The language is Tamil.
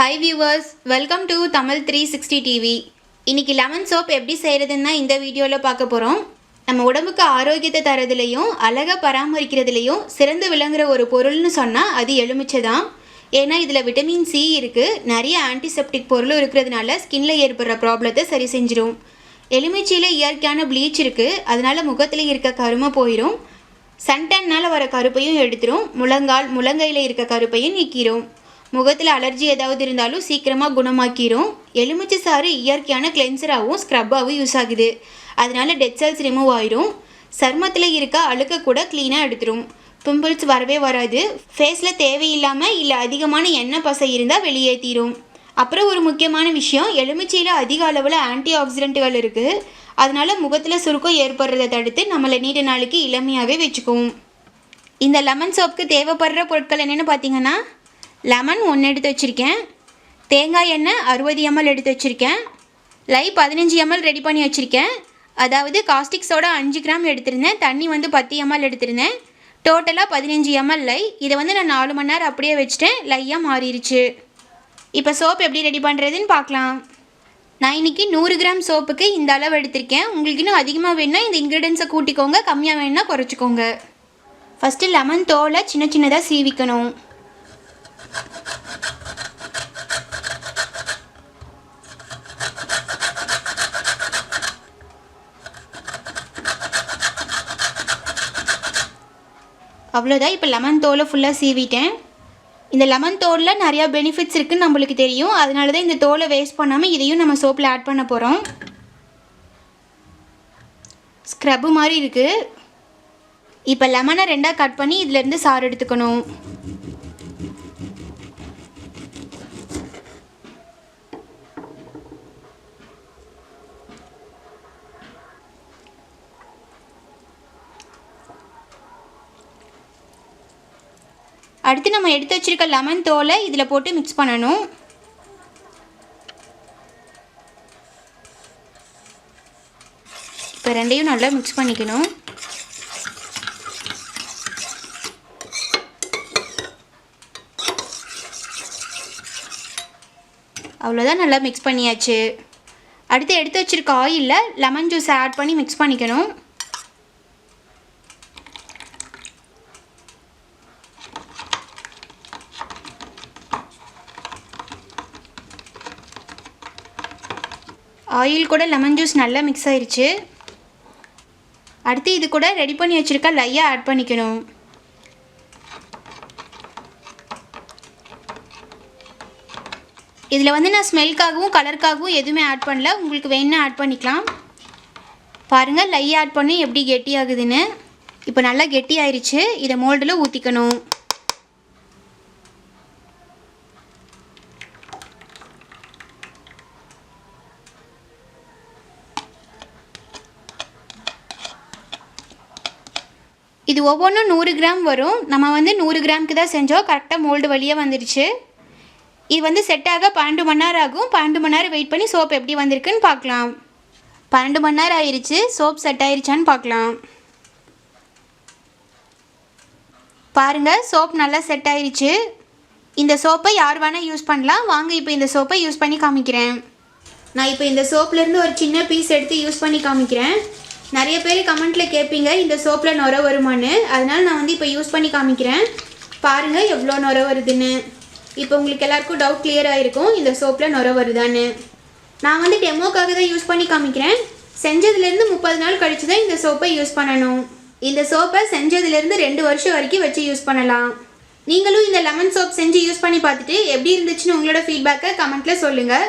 Hi viewers welcome to Tamil three sixty TV இன்றைக்கி லெமன் சோப் எப்படி செய்கிறதுன்னு தான் இந்த வீடியோவில் பார்க்க போகிறோம் நம்ம உடம்புக்கு ஆரோக்கியத்தை தரதுலையும் அழகை பராமரிக்கிறதுலையும் சிறந்து விளங்குற ஒரு பொருள்னு சொன்னால் அது எலுமிச்சை தான் ஏன்னா இதில் விட்டமின் சி இருக்குது நிறைய ஆன்டிசெப்டிக் பொருளும் இருக்கிறதுனால ஸ்கின்ல ஏற்படுற ப்ராப்ளத்தை சரி செஞ்சிடும் எலுமிச்சையில் இயற்கையான ப்ளீச் இருக்குது அதனால் முகத்தில் இருக்க கருமை போயிடும் சன்டன்னால் வர கருப்பையும் எடுத்துரும். முழங்கால் முழங்கையில் இருக்க கருப்பையும் நீக்கிரும். முகத்தில் அலர்ஜி ஏதாவது இருந்தாலும் சீக்கிரமாக குணமாக்கிரும். எலுமிச்சை சாறு இயற்கையான கிளென்சராகவும் ஸ்க்ரப்பாகவும் யூஸ் ஆகுது. அதனால டெட் செல்ஸ் ரிமூவ் ஆயிரும். சருமத்தில் இருக்க அழுக்க கூட க்ளீனாக எடுத்துரும். பிம்பிள்ஸ் வரவே வராது. ஃபேஸில் தேவையில்லாமல் இல்லை அதிகமான எண்ணெய் பசை இருந்தால் வெளியேற்றிரும் அப்புறம் ஒரு முக்கியமான விஷயம் எலுமிச்சையில் அதிக அளவில் ஆன்டி ஆக்சிடென்ட்டுகள் இருக்குது அதனால முகத்தில் சுருக்கம் ஏற்படுறதை தடுத்து நம்மளை நீண்ட நாளைக்கு இளமையாகவே வச்சுக்குவோம் இந்த லெமன் சோப்புக்கு தேவைப்படுற பொருட்கள் என்னென்னு பார்த்தீங்கன்னா லெமன் ஒன்று எடுத்து வச்சுருக்கேன். தேங்காய் எண்ணெய் அறுபது எம்எல் எடுத்து வச்சுருக்கேன். லை பதினஞ்சு எம்எல் ரெடி பண்ணி வச்சுருக்கேன். அதாவது காஸ்டிக் சோடா அஞ்சு கிராம் எடுத்திருந்தேன். தண்ணி வந்து பத்து எம்எல் எடுத்திருந்தேன். டோட்டலாக பதினஞ்சு எம்எல் லை. இதை வந்து நான் நாலு மணி நேரம் அப்படியே வச்சுட்டேன். லையாக மாறிடுச்சு இப்போ சோப் எப்படி ரெடி பண்ணுறதுன்னு பார்க்கலாம். நான் இன்னைக்கு நூறு கிராம் சோப்புக்கு இந்த அளவு எடுத்திருக்கேன். உங்களுக்கு இன்னும் அதிகமாக வேணும்னா இந்த இன்க்ரீடியன்ஸை கூட்டிக்கோங்க. கம்மியாக வேணுன்னா குறைச்சிக்கோங்க. ஃபஸ்ட்டு லெமன் தோலை சின்ன சின்னதாக சீவிக்கணும். அவ்வளோதான் இப்போ லெமன் தோலை ஃபுல்லாக சீவிட்டேன். இந்த லெமன் தோலில் நிறையா பெனிஃபிட்ஸ் இருக்குதுன்னு நம்மளுக்கு தெரியும். அதனால தான் இந்த தோலை வேஸ்ட் பண்ணாமல் இதையும் நம்ம சோப்பில் ஆட் பண்ண போகிறோம் ஸ்க்ரப்பு மாதிரி இருக்குது இப்போ லெமனை ரெண்டாக கட் பண்ணி இதுலேருந்து சாறு எடுத்துக்கணும். அடுத்து நம்ம எடுத்து வச்சுருக்க லெமன் தோலை இதில் போட்டு மிக்ஸ் பண்ணணும். இப்போ ரெண்டையும் நல்லா மிக்ஸ் பண்ணிக்கணும். அவ்வளோதான் நல்லா மிக்ஸ் பண்ணியாச்சு. அடுத்து எடுத்து வச்சுருக்க ஆயிலில் லெமன் ஜூஸ் ஆட் பண்ணி மிக்ஸ் பண்ணிக்கணும். ஆயில் கூட லெமன் ஜூஸ் நல்லா மிக்ஸ் ஆயிடுச்சு அடுத்து இது கூட ரெடி பண்ணி வச்சுருக்க லையாக ஆட் பண்ணிக்கணும். இதில் வந்து நான் ஸ்மெல்க்காகவும் கலருக்காகவும் எதுவுமே ஆட் பண்ணல. உங்களுக்கு வேணும்னா ஆட் பண்ணிக்கலாம். பாருங்கள் லை ஆட் பண்ணி எப்படி கெட்டியாகுதுன்னு. இப்போ நல்லா கெட்டி ஆயிடுச்சு இதை மோல்டில் ஊற்றிக்கணும் இது ஒவ்வொன்றும் நூறு கிராம் வரும். நம்ம வந்து நூறு கிராமுக்கு தான் செஞ்சோம். கரெக்டாக மோல்டு வழியாக வந்துடுச்சு இது வந்து செட் ஆக பன்னெண்டு மணி நேரம் ஆகும். பன்னெண்டு மணி நேரம் வெயிட் பண்ணி சோப் எப்படி வந்திருக்குன்னு பார்க்கலாம். பன்னெண்டு மணி நேரம் ஆயிடுச்சு சோப் செட் ஆயிருச்சான்னு பார்க்கலாம். பாருங்கள் சோப் நல்லா செட் ஆயிடுச்சு இந்த சோப்பை யார் வேணால் யூஸ் பண்ணலாம். வாங்க இப்போ இந்த சோப்பை யூஸ் பண்ணி காமிக்கிறேன். நான் இப்போ இந்த சோப்லேருந்து ஒரு சின்ன பீஸ் எடுத்து யூஸ் பண்ணி காமிக்கிறேன். நிறைய பேர் கமெண்ட்டில் கேட்பீங்க இந்த சோப்பில் நுர வருமான்னு. அதனால் நான் வந்து இப்போ யூஸ் பண்ணி காமிக்கிறேன். பாருங்கள் எவ்வளோ நுர வருதுன்னு. இப்போ உங்களுக்கு எல்லாருக்கும் டவுட் கிளியர் ஆகிருக்கும் இந்த சோப்பில் நுர வருதான்னு. நான் வந்து டெமோக்காக தான் யூஸ் பண்ணி காமிக்கிறேன். செஞ்சதுலேருந்து முப்பது நாள் கழித்து தான் இந்த சோப்பை யூஸ் பண்ணணும். இந்த சோப்பை செஞ்சதுலேருந்து ரெண்டு வருஷம் வரைக்கும் வச்சு யூஸ் பண்ணலாம். நீங்களும் இந்த லெமன் சோப் செஞ்சு யூஸ் பண்ணி பார்த்துட்டு எப்படி இருந்துச்சுன்னு உங்களோட ஃபீட்பேக்கை கமெண்ட்டில் சொல்லுங்கள்